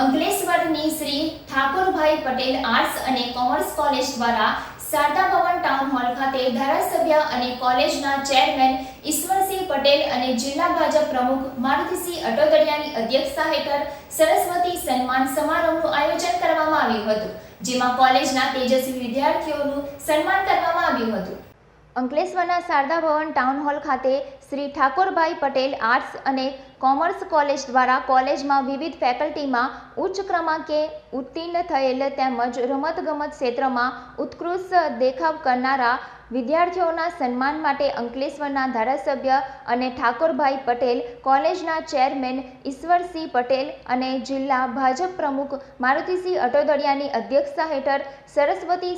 અંકલેશ્વરની Shri Thakorbhai Patel arts અને commerce college દ્વારા શારદા ભવન town hall ખાતે ધારાસભ્ય અને કોલેજના ચેરમેન ઈશ્વરસિંહ પટેલ અને જિલ્લા ભાજપ પ્રમુખ મારુતિસિંહ અટોદડિયાની અધ્યક્ષતા હેઠળ સરસ્વતી સન્માન સમારોહનું આયોજન કરવામાં આવ્યું હતું, જેમાં કોલેજના તેજસ્વી વિદ્યાર્થીઓનું સન્માન કરવામાં આવ્યું હતું. અંકલેશ્વરના શારદા ભવન ટાઉન હોલ ખાતે શ્રી ઠાકોરભાઈ પટેલ આર્ટ્સ અને કોમર્સ કોલેજ દ્વારા કોલેજમાં વિવિધ ફેકલ્ટીમાં ઉચ્ચ ક્રમાંકે ઉત્તીર્ણ થયેલ તેમજ રમતગમત ક્ષેત્રમાં ઉત્કૃષ્ટ દેખાવ કરનારા વિદ્યાર્થીઓના સન્માન માટે અંકલેશ્વરના ધારાસભ્ય અને ઠાકોરભાઈ પટેલ, કોલેજના ચેરમેન ઈશ્વરસિંહ પટેલ અને જિલ્લા ભાજપ પ્રમુખ મારુતિસિંહ અટોદડિયાની અધ્યક્ષતા હેઠળ સરસ્વતી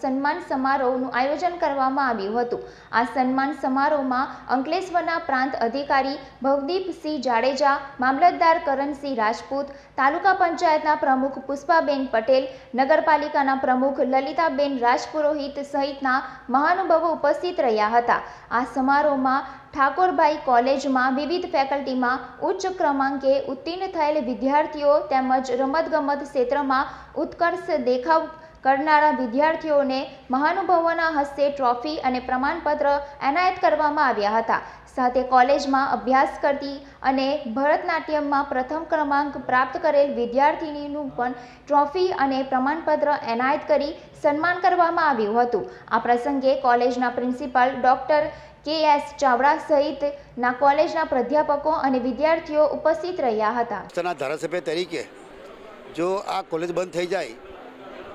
સન્માન સમારોહનું આયોજન કરવામાં આવ્યું હતું. આ સન્માન સમારોહમાં અંકલેશ્વરના પ્રાંત અધિકારી ભવદીપસિંહ જાડેજા, મામલતદાર કરણસિંહ રાજપૂત, તાલુકા પંચાયતના પ્રમુખ પુષ્પાબેન પટેલ, નગરપાલિકાના પ્રમુખ લલિતાબેન રાજપુરોહિત સહિતના મહાનુભાવો ઉપસ્થિત રહ્યા હતા. આ સમારોહમાં ઠાકોરભાઈ કોલેજમાં વિવિધ ફેકલ્ટીમાં ઉચ્ચ ક્રમાંકે ઉત્તીર્ણ થયેલ વિદ્યાર્થીઓ તેમજ રમતગમત ક્ષેત્રમાં ઉત્કર્ષ દેખાવ કરનારા વિદ્યાર્થીઓને મહાનુભાવોના હસ્તે ટ્રોફી અને પ્રમાણપત્ર એનાયત કરવામાં આવ્યા હતા. સાથે કોલેજમાં અભ્યાસ કરતી અને ભરતનાટ્યમમાં પ્રથમ ક્રમાંક પ્રાપ્ત કરેલ વિદ્યાર્થિનીનું પણ ટ્રોફી અને પ્રમાણપત્ર એનાયત કરી સન્માન કરવામાં આવ્યું હતું. આ પ્રસંગે કોલેજના principal doctor K S Chavda સહિતના કોલેજના પ્રાધ્યાપકો અને વિદ્યાર્થીઓ ઉપસ્થિત રહ્યા હતા. ધારાસભ્ય તરીકે જો આ કોલેજ બંધ થઈ જાય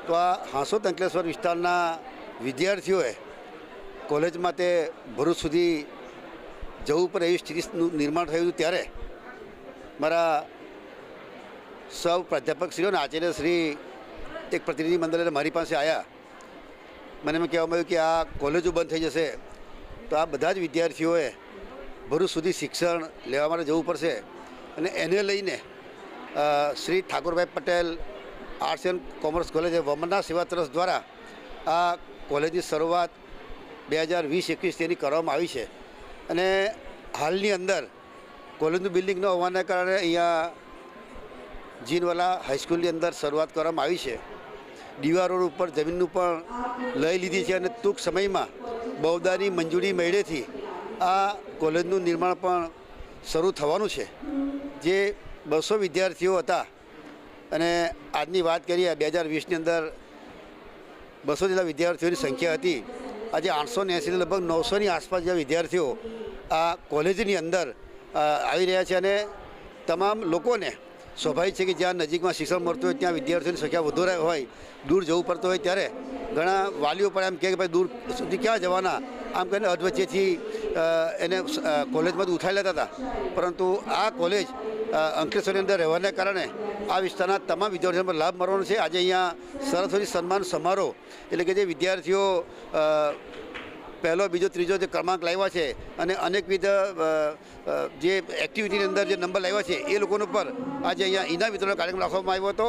તો આ હાંસોદ અંકલેશ્વર વિસ્તારના વિદ્યાર્થીઓએ કોલેજમાં તે ભરૂચ સુધી જવું પડે એવી સ્થિતિનું નિર્માણ થયું હતું ત્યારે મારા સૌ પ્રાધ્યાપકશ્રીઓને આચાર્યશ્રી, એક પ્રતિનિધિ મંડળે મારી પાસે આવ્યા મને એમ કહેવામાં આવ્યું કે આ કોલેજો બંધ થઈ જશે તો આ બધા જ વિદ્યાર્થીઓએ ભરૂચ સુધી શિક્ષણ લેવા માટે જવું પડશે. અને એને લઈને Shri Thakorbhai Patel arts and commerce college વમનના Seva trust દ્વારા આ કોલેજની શરૂઆત બે હજાર વીસ એકવીસ તેની કરવામાં આવી છે. અને હાલની અંદર કોલેજનું બિલ્ડિંગ ન હોવાના કારણે અહીંયા જીનવાલા હાઈસ્કૂલની અંદર શરૂઆત કરવામાં આવી છે. દીવારોડ ઉપર જમીનનું પણ લઈ લીધી છે અને ટૂંક સમયમાં બહુદાની મંજૂરી મળેથી આ કોલેજનું નિર્માણ પણ શરૂ થવાનું છે. જે બસો વિદ્યાર્થીઓ હતા અને આજની વાત કરીએ, બે હજાર વીસની અંદર બસો જેટલા વિદ્યાર્થીઓની સંખ્યા હતી. આજે આઠસો ને એંસીથી લગભગ નવસોની આસપાસ જેવા વિદ્યાર્થીઓ આ કોલેજની અંદર આવી રહ્યા છે અને તમામ લોકોને સ્વાભાવિક છે કે જ્યાં નજીકમાં શિક્ષણ મળતું હોય, ત્યાં વિદ્યાર્થીઓની સંખ્યા વધુ હોય, દૂર જવું પડતું હોય ત્યારે ઘણા વાલીઓ પણ એમ કહે કે ભાઈ દૂર સુધી ક્યાં જવાના? આમ કહીને અધવચ્ચેથી એને કોલેજમાંથી ઉઠાઈ લેતા હતા. પરંતુ આ કોલેજ અંકલેશ્વરની અંદર રહેવાને કારણે આ વિસ્તારના તમામ વિદ્યાર્થીઓને પણ લાભ મળવાનો છે. આજે અહીંયા સરસ્વતી સન્માન સમારોહ એટલે કે જે વિદ્યાર્થીઓ પહેલો, બીજો, ત્રીજો જે ક્રમાંક લાવ્યા છે અને અનેકવિધ જે એક્ટિવિટીની અંદર જે નંબર લાવ્યા છે, એ લોકોનો પર આજે અહીંયા ઇનામ વિતરણ કાર્યક્રમ રાખવામાં આવ્યો હતો.